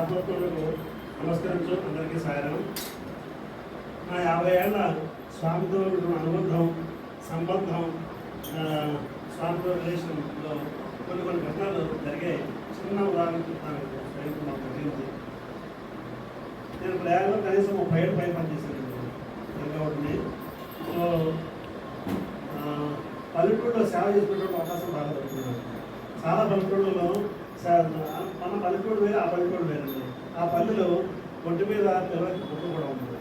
శాస్త్రోత్తులకు నమస్కరించు అందరికీ సాయం నా యాభై ఏళ్ళ స్వామితో అనుబంధం సంబంధం స్వామితో రిలేషన్లో కొన్ని కొన్ని ఘటనలు జరిగాయి. చిన్న ఉదాహరణ చెప్తాను. స్వయంగా మాకు తెలియదు. నేను ప్రయాణంలో కనీసం ముప్పై ఏళ్ళు పైన పనిచేశాను కాబట్టి సో పల్లెటూళ్ళలో పల్లెటూరులో సేవ చేసుకునే అవకాశం బాగా దొరుకుతుంది. చాలా పల్లెటూళ్ళలో పల్లెటూరు వేరే ఆ పల్లెటూరు వేరండి ఆ పల్లెలో ఒంటి మీద పిల్లలకి పుట్టు కూడా ఉంది.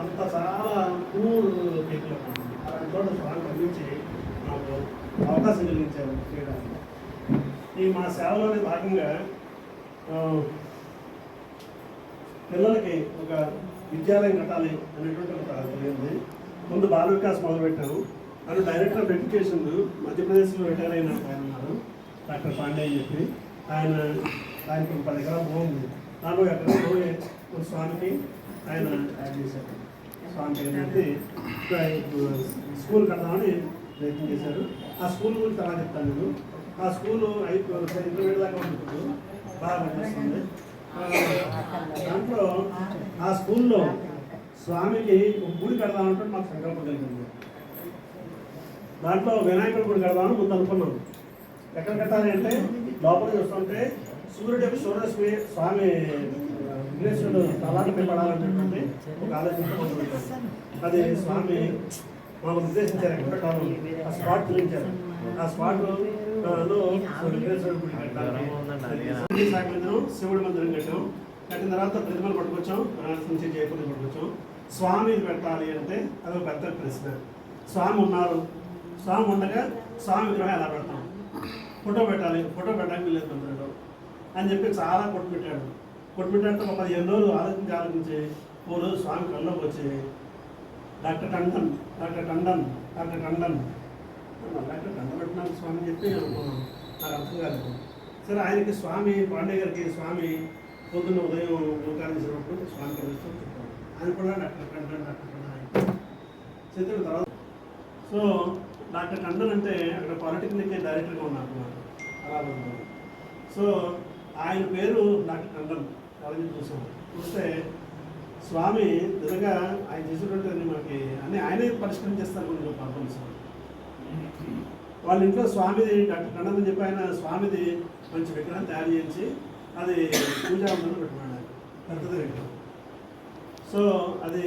అంత చాలా కూల్ పీపుల్ ఉంటుంది అలాంటి చోట స్వామి అందించి నాకు అవకాశం కలిగించారు చేయడానికి. ఈ మా సేవలోనే భాగంగా పిల్లలకి ఒక విద్యాలయం కట్టాలి అనేటువంటి ఒక జరిగింది. ముందు బాల వికాస్ మొదలుపెట్టాను అది డైరెక్టర్ ఆఫ్ ఎడ్యుకేషన్ మధ్యప్రదేశ్లో రిటైర్ అయిన ఆయన ఉన్నారు డాక్టర్ పాండే అని చెప్పి. ఆయన ఆయనకి ఒక పది ఎకరాల భూమి ఉంది. దాంట్లో భూమి స్వామికి ఆయన యాడ్ చేశారు. స్వామికి ఏంటంటే స్కూల్ కడదామని ప్రయత్నం చేశారు. ఆ స్కూల్ గురించి తర్వాత చెప్తాను నేను. ఆ స్కూల్ ఐదు ఇంటర్మీడియట్ దాకా ఉంటుంది బాగా పనిచేస్తుంది దాంట్లో ఆ స్కూల్లో స్వామికి ఒక గుడి కడదామంటే మాకు సంకల్పం కలిగింది. దాంట్లో వినాయకుడి గుడి కడదామని ముందు అనుకున్నాం. ఎక్కడ కట్టాలి అంటే లోపలికి చూస్తుంటే సూర్యుడు యొక్క సూర్యరశ్మి స్వామి విఘ్నేశ్వరుడు తలాన్ని పడాలనేటువంటి ఒక ఆలోచన అది స్వామి మాకు నిర్దేశించారు ఎక్కడ పెట్టాలి ఆ స్పాట్ చూపించారు. ఆ స్పాట్లో విఘ్నేశ్వరుడు గుడి కట్టాలి శివుడి మందిరం శివుడి మందిరం కట్టాం. కట్టిన తర్వాత ప్రతిమలు పట్టుకొచ్చాం. బనారస్ నుంచి జైపూర్ పట్టుకొచ్చాం. స్వామి పెట్టాలి అంటే అది ఒక పెద్ద ప్రశ్న. స్వామి ఉన్నారు. స్వామి ఉండగా స్వామి విగ్రహం ఎలా పెడతాం? ఫోటో పెట్టాలి ఫోటో పెట్టడానికి లేదు అందరూ అని చెప్పి చాలా కొట్టుపెట్టాడు కొట్టుపెట్టాక ఒక పదిహేను రోజులు ఆలోచించి ఆలోచించి ఓ రోజు స్వామి కళ్ళలోకి వచ్చి doctor Tandon doctor Tandon doctor Tandon. Doctor Tandon పెట్టినాను స్వామి అని చెప్పి నాకు అర్థం కాలేదు. సరే ఆయనకి స్వామి పాండే గారికి స్వామి పొద్దున్న ఉదయం ఓంకారం చేసినప్పుడు స్వామి కలుస్తూ చెప్పాడు. ఆయన కూడా డాక్టర్ టండన్ డాక్టర్ టండన్. ఆయన చెప్పిన తర్వాత సో నాకు టండన్ అంటే అక్కడ పాలిటెక్నిక్ డైరెక్టర్గా ఉన్నారు అలా ఉంది. సో ఆయన పేరు డాక్టర్ టండన్ కాలేజీ చూసాం. చూస్తే స్వామి నిజంగా ఆయన చేసినటువంటి అన్ని మనకి అన్ని ఆయనే పరిష్కారం చేస్తారు కొన్ని ప్రాబ్లమ్స్ వాళ్ళ ఇంట్లో స్వామిది డాక్టర్ టండన్ అని చెప్పి ఆయన స్వామిది మంచి విగ్రహం తయారు చేయించి అది పూజా మందిరం పెట్టుకున్నాడు పెద్దది విగ్రహం. సో అది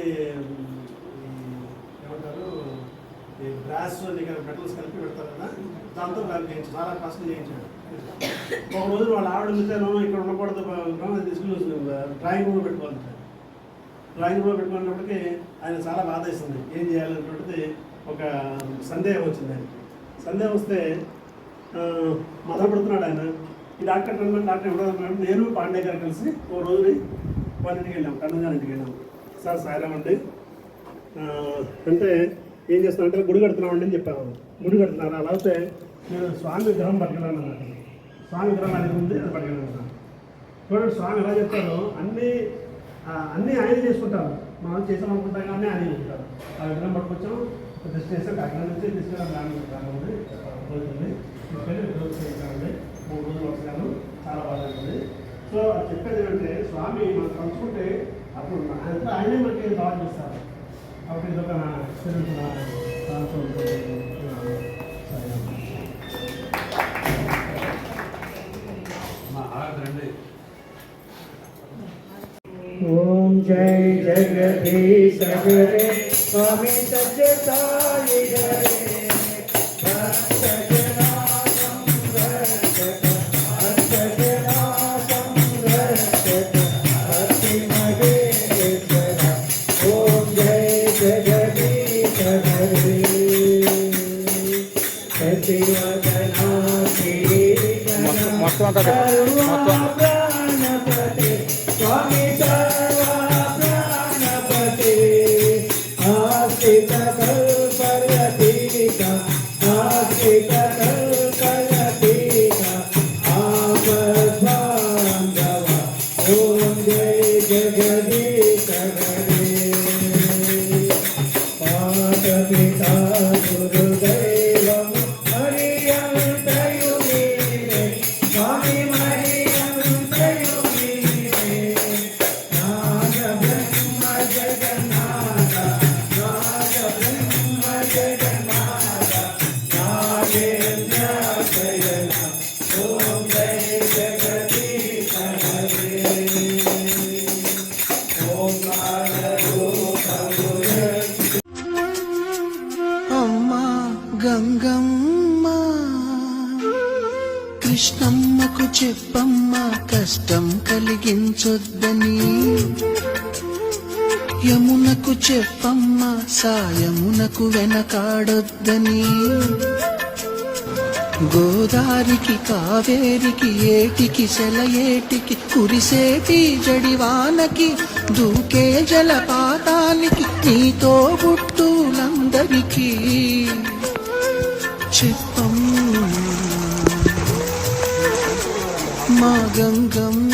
ఈ బ్రాస్ మెటల్స్ కలిపి పెడతారు కదా దాంతో వాళ్ళు చేయించు చాలా కష్టం చేయించాడు. ఒక రోజు వాళ్ళ ఆవిడ చూసాను ఇక్కడ ఉండకూడదు తీసుకుని డ్రాయింగ్ రూమ్ పెట్టుకోవాలి డ్రాయింగ్ రూమ్ పెట్టుకున్నప్పటికీ ఆయన చాలా బాధ వేసింది ఏం చేయాలనేటువంటిది ఒక సందేహం వచ్చింది ఆయనకి. సందేహం వస్తే మొదలుపెడుతున్నాడు పెడుతున్నాడు ఆయన. ఈ డాక్టర్ కన్నా డాక్టర్ ఎవరు నేను పాండే గారు కలిసి ఓ రోజు వాళ్ళ ఇంటికి వెళ్ళాం కన్వెన్ ఇంటికి వెళ్ళాం. సార్ సాయరామండి. అంటే ఏం చేస్తున్నాం అంటే గుడి కడుతున్నామండి అని చెప్పాము గుడి కడుతున్నారు? అలా అయితే నేను స్వామి విగ్రహం పట్టుకెళ్ళాను అన్నమాట స్వామి విగ్రహం అనేది ఉంది అది పట్టుకెళ్ళాను చూడండి స్వామి ఎలా చెప్తారు అన్నీ అన్నీ ఆయన చేసుకుంటారు. మనం చేసాం అనుకుంటాం కానీ ఆయన చేసుకుంటారు. ఆ విగ్రహం పట్టుకొచ్చాం దిష్టి చేసాం కాకినాడ నుంచి తీసుకెళ్ళాం ప్లాన్ దాని పోతుంది. తీసుకెళ్ళి విగ్రహం చేయించామండి. మూడు రోజులు వస్తాను. చాలా బాగుంటుంది. సో అది చెప్పేది ఏంటంటే స్వామి మనం కలుసుకుంటే అప్పుడు అంతా ఆయనే మనకి దావా చేస్తారు? அப்படி சொல்கிறாங்க சிறு நான் சொல்கிறேன் ஓம் ஜெய் ஜெகதீஷ் स्वामी सत्य साई 有啊。కృష్ణమ్మకు చెప్పమ్మ కష్టం కలిగించొద్దని. యమునకు చెప్పమ్మా సాయమునకు వెనకాడొద్దని. గోదారికి కావేరికి ఏటికి సెలయేటికి కురిసేటి జడివానకి దూకే జలపాతానికి నీతో బుట్టులందరికీ చెప్పం మా గంగమ్మ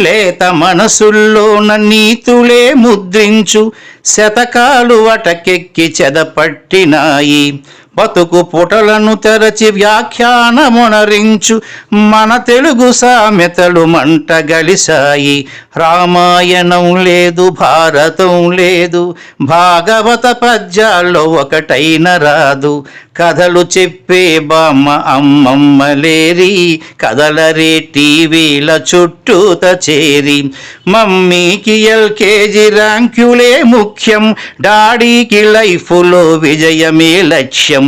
లేత మనసుల్లోన నీతులే ముద్రించు శతకాలు వటకెక్కి చెదపట్టినాయి. బతుకు పుటలను తెరచి వ్యాఖ్యానమునరించు మన తెలుగు సామెతలు మంట గలిసాయి రామాయణం లేదు భారతం లేదు భాగవత పద్యాల్లో ఒకటైన రాదు. కథలు చెప్పే బామ్మ అమ్మమ్మ లేరి కథలరే టీవీల చుట్టూత చేరి. మమ్మీకి ఎల్కేజీ ర్యాంకులే ముఖ్యం డాడీకి లైఫ్లో విజయమే లక్ష్యం.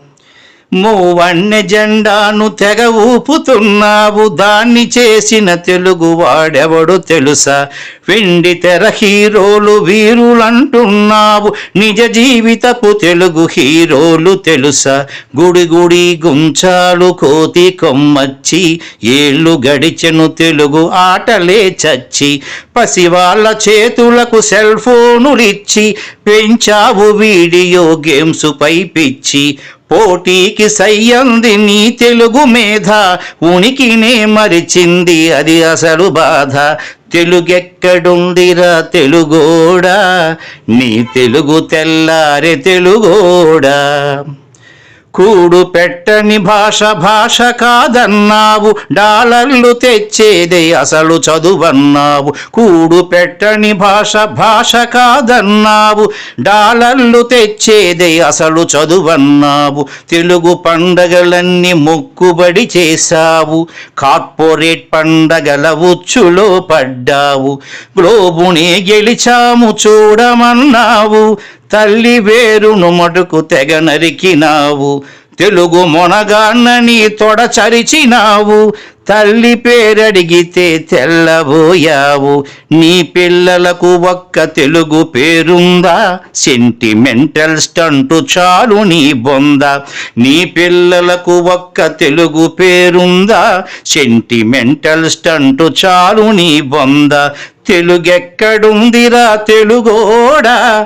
మూవన్నె జెండాను తెగ ఊపుతున్నావు. దాన్ని చేసిన తెలుగు వాడెవడు తెలుసా? వెండి తెర హీరోలు వీరులంటున్నావు. నిజ జీవితపు తెలుగు హీరోలు తెలుసా? గుడి గుడి గుంచాలు కోతి కొమ్మచ్చి ఏళ్ళు గడిచెను తెలుగు ఆటలే చచ్చి పసివాళ్ళ చేతులకు సెల్ ఫోనులిచ్చి పెంచావు వీడియో గేమ్స్ పై పిచ్చి పోటీకి సయ్యంది నీ తెలుగు మేధ ఉనికినే మరిచింది అది అసలు బాధ. తెలుగెక్కడుందిరా తెలుగోడా నీ తెలుగు తెల్లారే తెలుగోడా. కూడు పెట్టని భాష భాష కాదన్నావు. డాలర్లు తెచ్చేదే అసలు చదువన్నావు. కూడు పెట్టని భాష భాష కాదన్నావు. డాలర్లు తెచ్చేదే అసలు చదువన్నావు. తెలుగు పండగలన్నీ మొక్కుబడి చేశావు. కార్పొరేట్ పండగల ఉచ్చులో పడ్డావు. గ్లోబునే గెలిచాము చూడమన్నావు. తల్లి వేరును మటుకు తెగ నరికినావు. తెలుగు మొనగాన్నని తొడచరిచినావు తల్లి పేరడిగితే తెల్లబోయావు. నీ పిల్లలకు ఒక్క తెలుగు పేరుందా? సెంటిమెంటల్ స్టంటు చాలు నీ బొంద. నీ పిల్లలకు ఒక్క తెలుగు పేరుందా? సెంటిమెంటల్ స్టంటు చాలు నీ బొంద. తెలుగెక్కడుందిరా తెలుగోడా?